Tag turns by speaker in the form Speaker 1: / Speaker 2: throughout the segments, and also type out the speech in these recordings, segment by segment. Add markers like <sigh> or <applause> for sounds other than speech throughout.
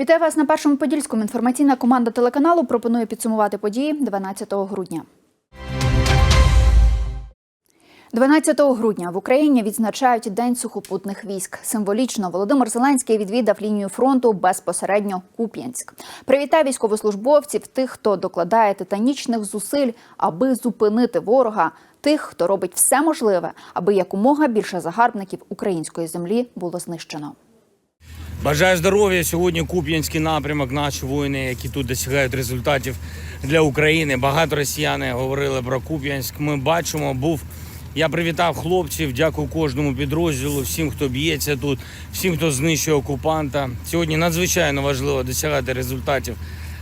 Speaker 1: Вітаю вас на першому подільському. Інформаційна команда телеканалу пропонує підсумувати події 12 грудня. 12 грудня в Україні відзначають День сухопутних військ. Символічно Володимир Зеленський відвідав лінію фронту безпосередньо Куп'янськ. Привітав військовослужбовців, тих, хто докладає титанічних зусиль, аби зупинити ворога, тих, хто робить все можливе, аби якомога більше загарбників української землі було знищено.
Speaker 2: Бажаю здоров'я. Сьогодні Куп'янський напрямок. Наші воїни, які тут досягають результатів для України. Багато росіяни говорили про Куп'янськ. Ми бачимо, був. Я привітав хлопців. Дякую кожному підрозділу, всім, хто б'ється тут, всім, хто знищує окупанта. Сьогодні надзвичайно важливо досягати результатів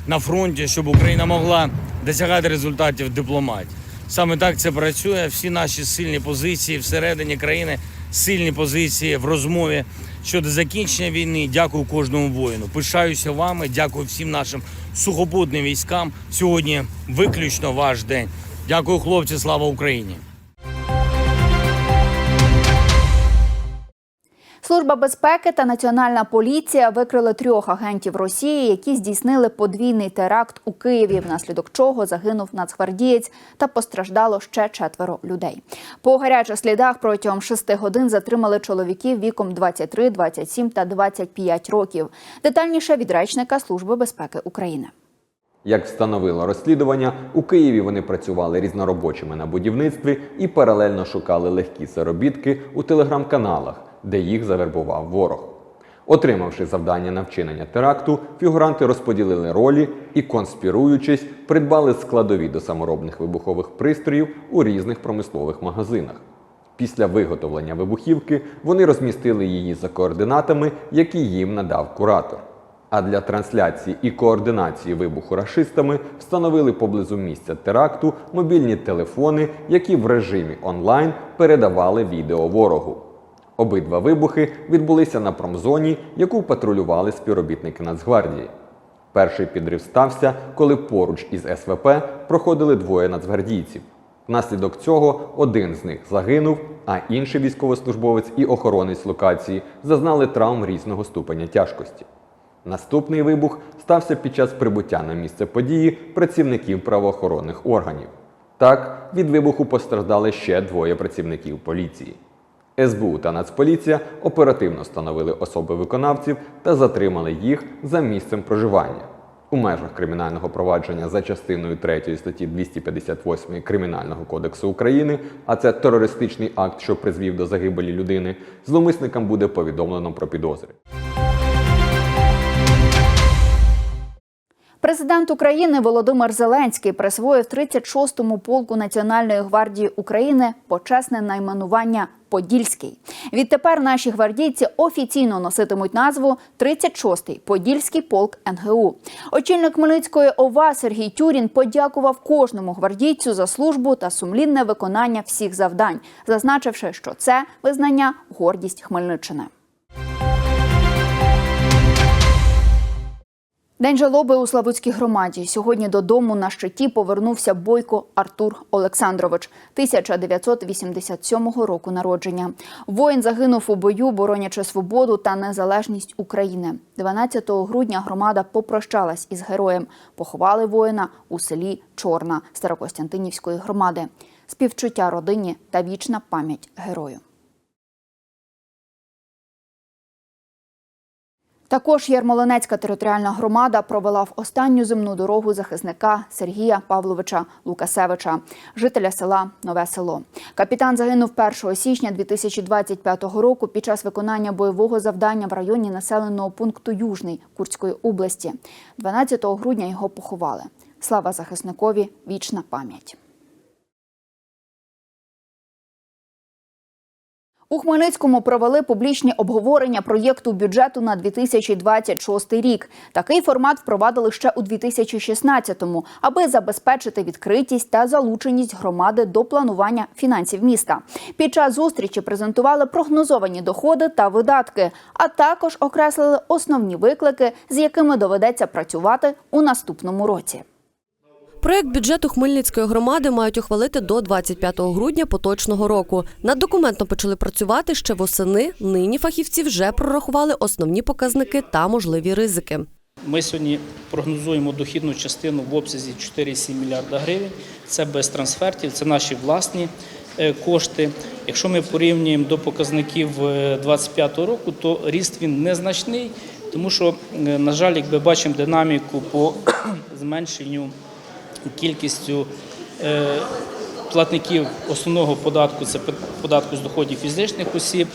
Speaker 2: на фронті, щоб Україна могла досягати результатів дипломатії. Саме так це працює. Всі наші сильні позиції всередині країни, сильні позиції в розмові щодо закінчення війни. Дякую кожному воїну. Пишаюся вами. Дякую всім нашим сухопутним військам. Сьогодні виключно ваш день. Дякую, хлопці. Слава Україні!
Speaker 1: Служба безпеки та національна поліція викрили трьох агентів Росії, які здійснили подвійний теракт у Києві, внаслідок чого загинув нацгвардієць та постраждало ще четверо людей. По гарячих слідах протягом шести годин затримали чоловіків віком 23, 27 та 25 років. Детальніше від речника Служби безпеки України.
Speaker 3: Як встановило розслідування, у Києві вони працювали різноробочими на будівництві і паралельно шукали легкі заробітки у телеграм-каналах, де їх завербував ворог. Отримавши завдання на вчинення теракту, фігуранти розподілили ролі і, конспіруючись, придбали складові до саморобних вибухових пристроїв у різних промислових магазинах. Після виготовлення вибухівки вони розмістили її за координатами, які їм надав куратор. А для трансляції і координації вибуху рашистами встановили поблизу місця теракту мобільні телефони, які в режимі онлайн передавали відео ворогу. Обидва вибухи відбулися на промзоні, яку патрулювали співробітники Нацгвардії. Перший підрив стався, коли поруч із СВП проходили двоє нацгвардійців. Внаслідок цього один з них загинув, а інший військовослужбовець і охоронець локації зазнали травм різного ступеня тяжкості. Наступний вибух стався під час прибуття на місце події працівників правоохоронних органів. Так, від вибуху постраждали ще двоє працівників поліції. СБУ та Нацполіція оперативно встановили особи виконавців та затримали їх за місцем проживання. У межах кримінального провадження за частиною 3 статті 258 Кримінального кодексу України, а це терористичний акт, що призвів до загибелі людини, зловмисникам буде повідомлено про підозри.
Speaker 1: Президент України Володимир Зеленський присвоїв 36-му полку Національної гвардії України почесне найменування Подільський. Відтепер наші гвардійці офіційно носитимуть назву 36-й Подільський полк НГУ. Очільник Хмельницької ОВА Сергій Тюрін подякував кожному гвардійцю за службу та сумлінне виконання всіх завдань, зазначивши, що це визнання гордість Хмельниччини. День жалоби у Славутській громаді. Сьогодні додому на щиті повернувся бойко Артур Олександрович, 1987 року народження. Воїн загинув у бою, боронячи свободу та незалежність України. 12 грудня громада попрощалась із героєм. Поховали воїна у селі Чорна Старокостянтинівської громади. Співчуття родині та вічна пам'ять герою. Також Ярмолинецька територіальна громада провела в останню земну дорогу захисника Сергія Павловича Лукасевича, жителя села Нове Село. Капітан загинув 1 січня 2025 року під час виконання бойового завдання в районі населеного пункту Южний Курської області. 12 грудня його поховали. Слава захисникові, вічна пам'ять. У Хмельницькому провели публічні обговорення проєкту бюджету на 2026 рік. Такий формат впровадили ще у 2016-му, аби забезпечити відкритість та залученість громади до планування фінансів міста. Під час зустрічі презентували прогнозовані доходи та видатки, а також окреслили основні виклики, з якими доведеться працювати у наступному році.
Speaker 4: Проект бюджету Хмельницької громади мають ухвалити до 25 грудня поточного року. Над документом почали працювати ще восени. Нині фахівці вже прорахували основні показники та можливі ризики.
Speaker 5: Ми сьогодні прогнозуємо дохідну частину в обсязі 4,7 мільярда гривень. Це без трансфертів, це наші власні е, кошти. Якщо ми порівнюємо до показників 2025 року, то ріст він незначний, тому що, е, на жаль, якби бачимо динаміку по <clears throat> зменшенню кількістю е, платників основного податку це податку з доходів фізичних осіб.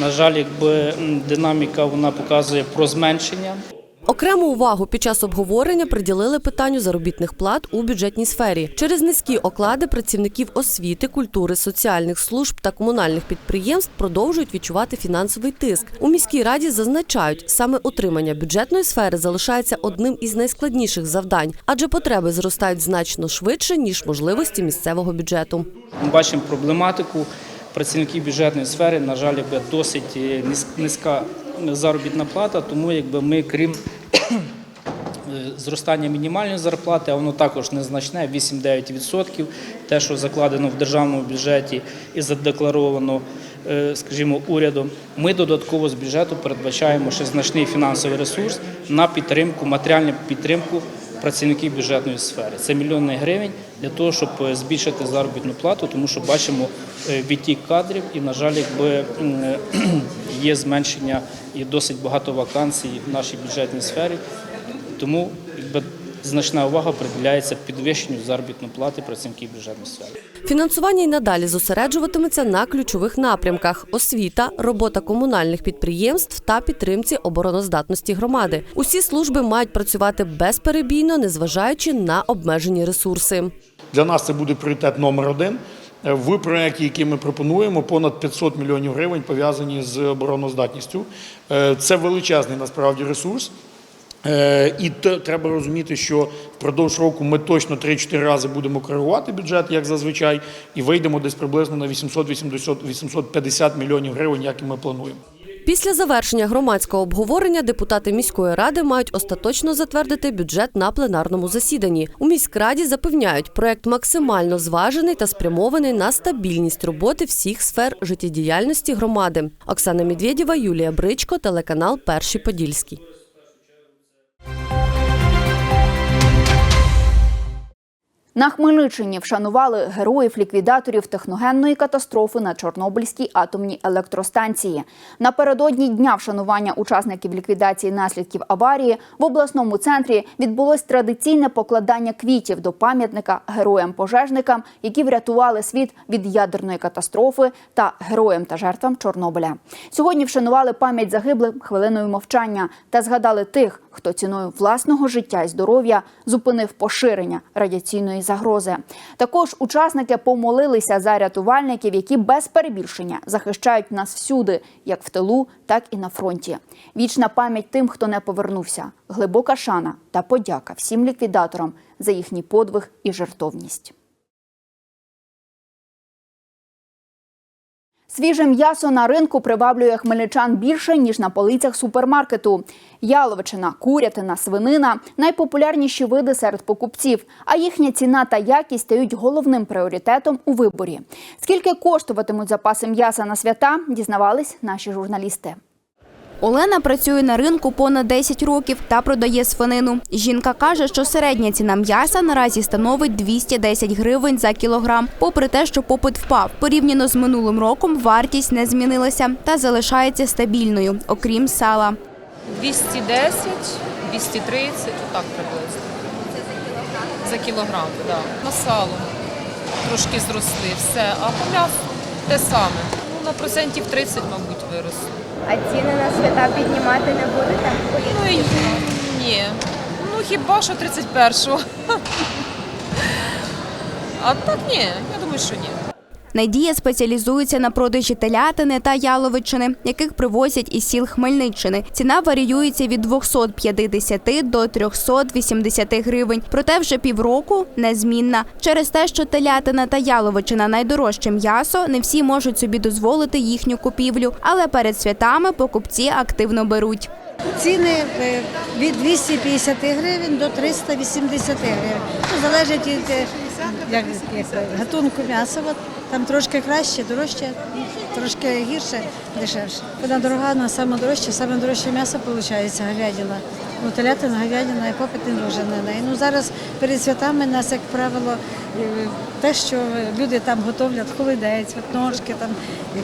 Speaker 5: На жаль, якби динаміка вона показує про зменшення.
Speaker 4: Окрему увагу під час обговорення приділили питанню заробітних плат у бюджетній сфері. Через низькі оклади працівників освіти, культури, соціальних служб та комунальних підприємств продовжують відчувати фінансовий тиск. У міській раді зазначають, саме утримання бюджетної сфери залишається одним із найскладніших завдань, адже потреби зростають значно швидше ніж можливості місцевого бюджету.
Speaker 5: Ми бачимо проблематику працівників бюджетної сфери. На жаль, досить е, низька заробітна плата, тому якби ми, крім е, зростання мінімальної зарплати, а воно також незначне 8-9%, те, що закладено в державному бюджеті і задекларовано, е, скажімо, урядом. Ми додатково з бюджету передбачаємо ще значний фінансовий ресурс на підтримку, матеріальну підтримку працівників бюджетної сфери. Це мільйони гривень для того, щоб е, збільшити заробітну плату, тому що бачимо е, відтік кадрів і, на жаль, якби е, є зменшення і досить багато вакансій в нашій бюджетній сфері. Тому якби значна увага приділяється підвищенню заробітної плати працівників бюджетної сфери.
Speaker 4: Фінансування й надалі зосереджуватиметься на ключових напрямках: освіта, робота комунальних підприємств та підтримці обороноздатності громади. Усі служби мають працювати безперебійно, незважаючи на обмежені ресурси.
Speaker 6: Для нас це буде пріоритет номер один. В проєкті, який ми пропонуємо, понад 500 мільйонів гривень пов'язані з обороноздатністю. Е, Це величезний насправді ресурс. Е, І треба розуміти, що впродовж року ми точно 3-4 рази будемо коригувати бюджет, як зазвичай, і вийдемо десь приблизно на 880-850 мільйонів гривень, як і ми плануємо.
Speaker 4: Після завершення громадського обговорення депутати міської ради мають остаточно затвердити бюджет на пленарному засіданні. У міськраді запевняють, проект максимально зважений та спрямований на стабільність роботи всіх сфер життєдіяльності громади. Оксана Медведєва, Юлія Бричко, телеканал Перший Подільський.
Speaker 1: На Хмельниччині вшанували героїв-ліквідаторів техногенної катастрофи на Чорнобильській атомній електростанції. Напередодні дня вшанування учасників ліквідації наслідків аварії в обласному центрі відбулось традиційне покладання квітів до пам'ятника героям-пожежникам, які врятували світ від ядерної катастрофи та героям та жертвам Чорнобиля. Сьогодні вшанували пам'ять загиблих хвилиною мовчання та згадали тих, хто ціною власного життя і здоров'я зупинив поширення радіаційної загрози. Також учасники помолилися за рятувальників, які без перебільшення захищають нас всюди, як в тилу, так і на фронті. Вічна пам'ять тим, хто не повернувся, глибока шана та подяка всім ліквідаторам за їхній подвиг і жертовність. Свіже м'ясо на ринку приваблює хмельничан більше, ніж на полицях супермаркету. Яловичина, курятина, свинина найпопулярніші види серед покупців, а їхня ціна та якість стають головним пріоритетом у виборі. Скільки коштуватимуть запаси м'яса на свята, дізнавались наші журналісти.
Speaker 7: Олена працює на ринку понад 10 років та продає свинину. Жінка каже, що середня ціна м'яса наразі становить 210 гривень за кілограм. Попри те, що попит впав. Порівняно з минулим роком вартість не змінилася та залишається стабільною, окрім сала.
Speaker 8: 210, 230, отак приблизно. За кілограм. Да. На сало трошки зросли все, а по те саме. Ну, на процентів 30, мабуть, виросло.
Speaker 9: А ціни на свята піднімати не будете?
Speaker 8: Ну і ні. Ну хіба що 31-го. А так ні, я думаю, що ні.
Speaker 7: Надія спеціалізується на продажі телятини та яловичини, яких привозять із сіл Хмельниччини. Ціна варіюється від 250 до 380 гривень. Проте вже півроку незмінна. Через те, що телятина та яловичина найдорожче м'ясо, не всі можуть собі дозволити їхню купівлю. Але перед святами покупці активно беруть.
Speaker 10: Ціни е, від 250 гривень до 380 гривень. Ну, залежить від е, як, як, гатунку м'яса. От, там трошки краще, дорожче, трошки гірше, дешевше. Вона дорога, але саме дорожче, саме дорожче м'ясо виходить, говядина. Ну, телятина, говядина і попит не дуже на неї. Ну, зараз перед святами нас, як правило, е, те, що люди там готовлять холодець, от ножки, там,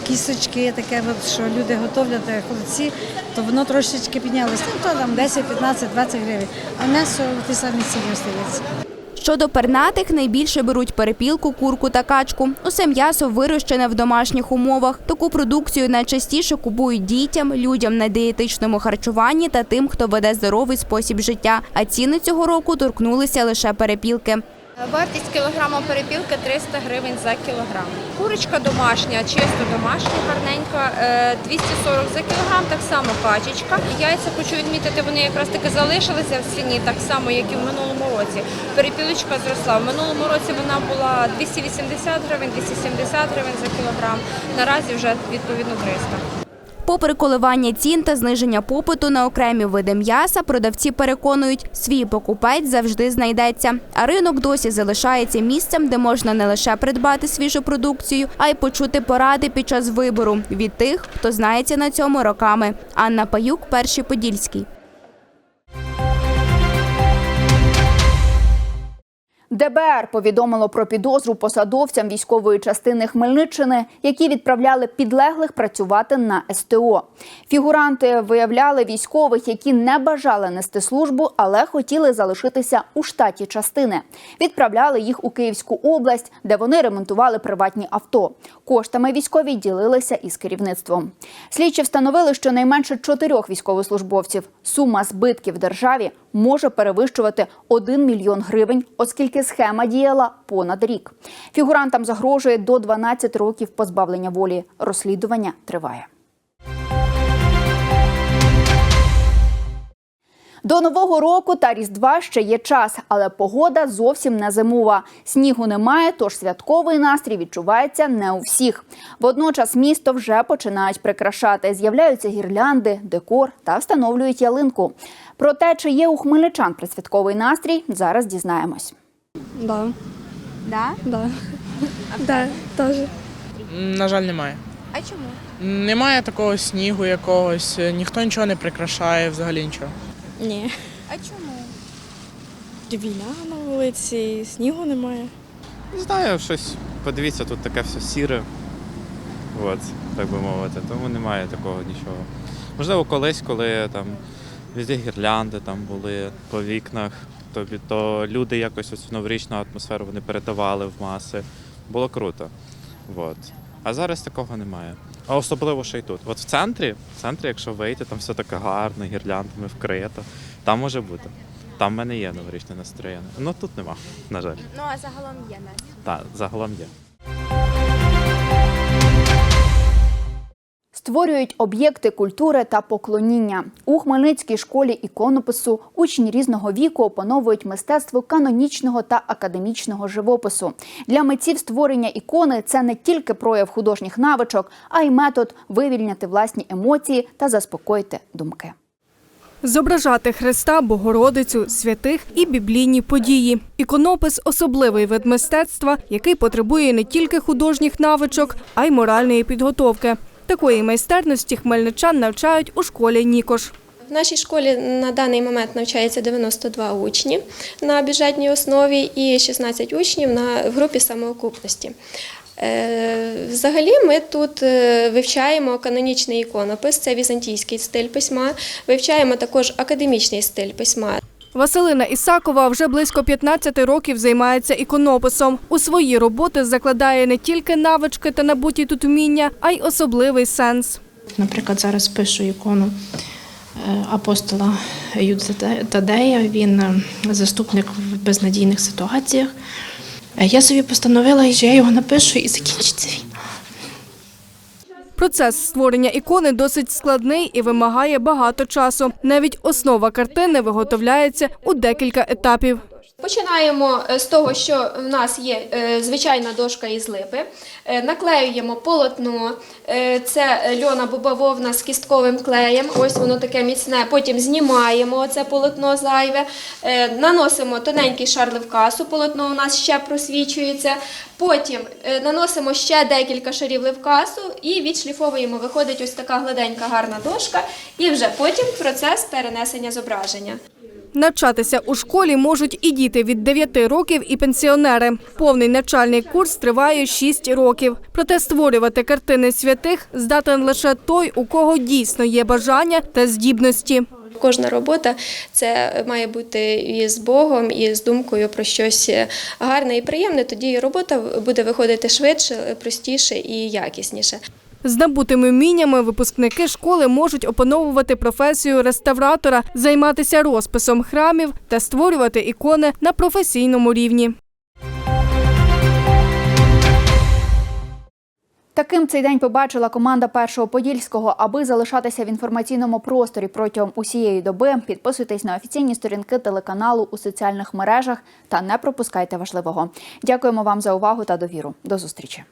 Speaker 10: кісточки, таке, от, що люди готовлять е, холодці, то воно трошечки піднялося. Ну, то там 10, 15, 20 гривень. А м'ясо в тій самій ціні остається.
Speaker 7: Щодо пернатих, найбільше беруть перепілку, курку та качку. Усе м'ясо вирощене в домашніх умовах. Таку продукцію найчастіше купують дітям, людям на дієтичному харчуванні та тим, хто веде здоровий спосіб життя. А ціни цього року торкнулися лише перепілки.
Speaker 9: Вартість кілограма перепілки 300 гривень за кілограм. Курочка домашня, чисто домашня, гарненька, е, 240 за кілограм, так само качечка. Яйця хочу відмітити, вони якраз таки залишилися в ціні, так само, як і в минулому році. Перепілочка зросла. В минулому році вона була 280 гривень, 270 гривень за кілограм. Наразі вже відповідно 300.
Speaker 7: Попри коливання цін та зниження попиту на окремі види м'яса, продавці переконують, свій покупець завжди знайдеться. А ринок досі залишається місцем, де можна не лише придбати свіжу продукцію, а й почути поради під час вибору від тих, хто знається на цьому роками. Анна Паюк, перший подільський.
Speaker 1: ДБР повідомило про підозру посадовцям військової частини Хмельниччини, які відправляли підлеглих працювати на СТО. Фігуранти виявляли військових, які не бажали нести службу, але хотіли залишитися у штаті частини. Відправляли їх у Київську область, де вони ремонтували приватні авто. Коштами військові ділилися із керівництвом. Слідчі встановили, що найменше чотирьох військовослужбовців сума збитків державі може перевищувати 1 мільйон гривень, оскільки схема діяла понад рік. Фігурантам загрожує до 12 років позбавлення волі. Розслідування триває. До нового року та різдва ще є час, але погода зовсім не зимова. Снігу немає, тож святковий настрій відчувається не у всіх. Водночас місто вже починають прикрашати. З'являються гірлянди, декор та встановлюють ялинку. Про те, чи є у хмельничан предсвятковий настрій, зараз дізнаємось.
Speaker 11: Да.
Speaker 9: Да?
Speaker 11: Да. Да, теж.
Speaker 12: На жаль, немає.
Speaker 9: А чому?
Speaker 12: Немає такого снігу якогось, ніхто нічого не прикрашає, взагалі нічого.
Speaker 11: Ні.
Speaker 9: А чому?
Speaker 11: Війна на вулиці, снігу немає.
Speaker 13: Не знаю, щось. Подивіться, тут таке все сіре. От, так би мовити. Тому немає такого нічого. Можливо, колись, коли там везде гірлянди там були по вікнах, то, то люди якось оцю новорічну атмосферу вони передавали в маси. Було круто. От. А зараз такого немає. А особливо ще й тут. От в центрі, в центрі, якщо вийти, там все таке гарно, гірляндами вкрито. Там може бути. Там в мене є новорічне настроєння. Ну тут нема, на жаль.
Speaker 9: Ну а загалом є навіть.
Speaker 13: Так, загалом є.
Speaker 1: Створюють об'єкти культури та поклоніння. У Хмельницькій школі іконопису учні різного віку опановують мистецтво канонічного та академічного живопису. Для митців створення ікони це не тільки прояв художніх навичок, а й метод вивільняти власні емоції та заспокоїти думки.
Speaker 11: Зображати Христа, Богородицю, святих і біблійні події. Іконопис особливий вид мистецтва, який потребує не тільки художніх навичок, а й моральної підготовки. Такої майстерності хмельничан навчають у школі Нікош.
Speaker 14: В нашій школі на даний момент навчається 92 учні на бюджетній основі і 16 учнів на групі самоокупності. Е, Взагалі, ми тут е, вивчаємо канонічний іконопис, це візантійський стиль письма. Вивчаємо також академічний стиль письма.
Speaker 11: Василина Ісакова вже близько 15 років займається іконописом. У свої роботи закладає не тільки навички та набуті тут вміння, а й особливий сенс.
Speaker 15: Наприклад, зараз пишу ікону е, апостола Юда Тадея. Він е, заступник в безнадійних ситуаціях. Е, Я собі постановила, що я його напишу і закінчиться.
Speaker 11: Процес створення ікони досить складний і вимагає багато часу. Навіть основа картини виготовляється у декілька етапів.
Speaker 14: Починаємо е, з того, що в нас є е, звичайна дошка із липи, Е, наклеюємо полотно, це льона бобововна з кістковим клеєм, ось воно таке міцне. Потім знімаємо це полотно зайве, наносимо тоненький шар левкасу, полотно у нас ще просвічується. Потім наносимо ще декілька шарів левкасу і відшліфовуємо. Виходить ось така гладенька гарна дошка, і вже потім процес перенесення зображення.
Speaker 11: Навчатися у школі можуть і діти від 9 років, і пенсіонери. Повний навчальний курс триває 6 років. Проте створювати картини святих здатен лише той, у кого дійсно є бажання та здібності.
Speaker 14: Кожна робота це має бути і з Богом, і з думкою про щось гарне і приємне. Тоді робота буде виходити швидше, простіше і якісніше.
Speaker 11: З набутими вміннями випускники школи можуть опановувати професію реставратора, займатися розписом храмів та створювати ікони на професійному рівні.
Speaker 1: Таким цей день побачила команда першого подільського. Аби залишатися в інформаційному просторі протягом усієї доби. Підписуйтесь на офіційні сторінки телеканалу у соціальних мережах та не пропускайте важливого. Дякуємо вам за увагу та довіру. До зустрічі.